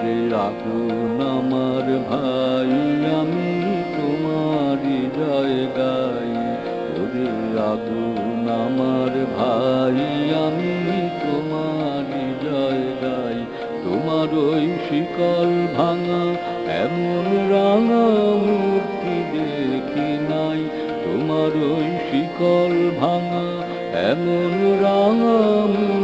ওরে আগুন আমার ভাই, আমি তোমারই জয় গাই ওরে আগুন আমার ভাই, আমি তোমারই জয় গাই তোমার ওই শিকল ভাঙা, এমন রাঙা মূর্তি দেখি নাই। তোমার ওই শিকল ভাঙা, এমন রাঙা মূর্তি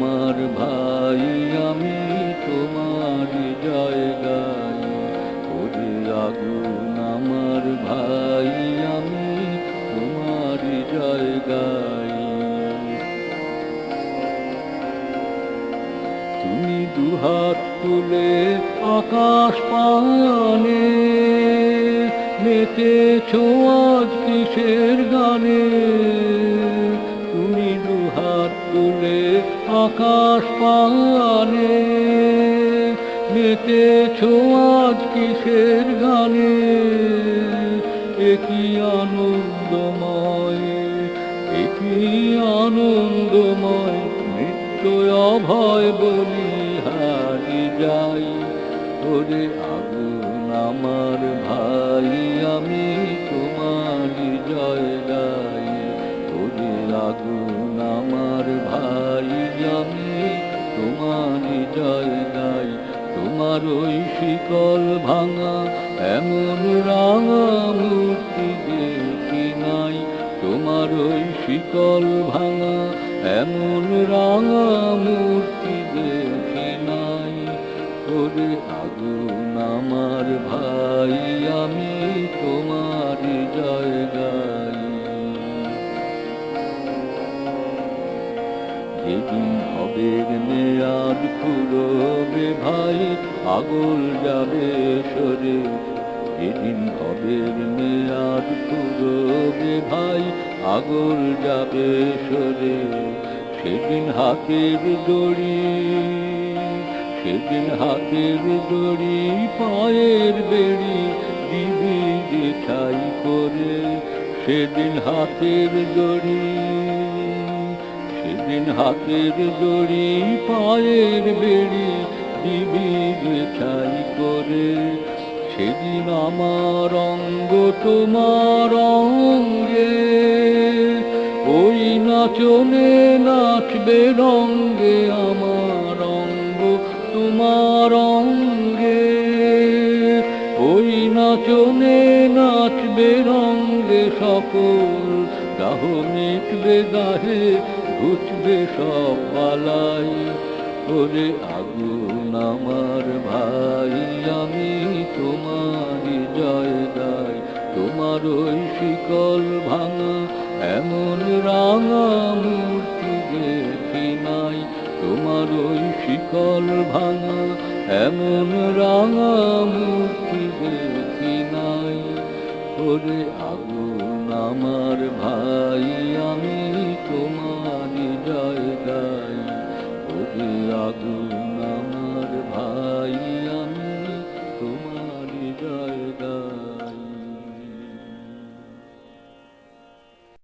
আমার ভাই, আমি তোমার জয় গাই ওরে আগুন আমার ভাই, আমি তোমার জয় গাই তুমি দুহাত তুলে আকাশ পানে মেতেছ আজ কিসের গানে? তুলে আকাশ পানে মেতেছ আজ কিসের গানে? একই আনন্দময় একই আনন্দময় মৃত্যু অভয় বলি হারি যাই। ওরে আগুন আমার ভাই, আমি তোমার জয় আগুন আমার ভাই, আমি তোমারই জয় গাই তোমার ওই শিকল ভাঙা এমন রাঙা মূর্তি দেখি নাই। তোমার ওই শিকল ভাঙা এমন রাঙা মূর্তি দেখি নাই। ওরে আগুন আমার ভাই, আমি তোমার জয় যেদিন হবে মেয়াদ ফুরবে ভাই আগল যাবে সরে। যেদিন হবে মেয়াদ ফুরবে ভাই আগল যাবে সরে। সেদিন হাতের দড়ি, সেদিন হাতের দড়ি, পায়ের বেড়ি দিবি যেঠাই করে। সেদিন হাতের দড়ি সেদিন হাতের দড়ি, পায়ের বেড়ি দিবি যেঠাই করে। সেদিন আমার অঙ্গ তোমার অঙ্গে। ওই নাচনে নাচবে রঙ্গে আমার অঙ্গ তোমার অঙ্গে। ওই নাচনে নাচবে রঙ্গে সকল গাহ মিটবে গাহে ঘুচবে সব পালাই ওরে আগুন আমার ভাই, আমি তোমারই জয় গাই তোমার ওই শিকল ভাঙা, এমন রাঙা মূর্তি দেখি নাই। তোমার ওই শিকল ভাঙা, এমন রাঙা মূর্তি দেখি নাই। ওরে আগুন আমার ভাই আমি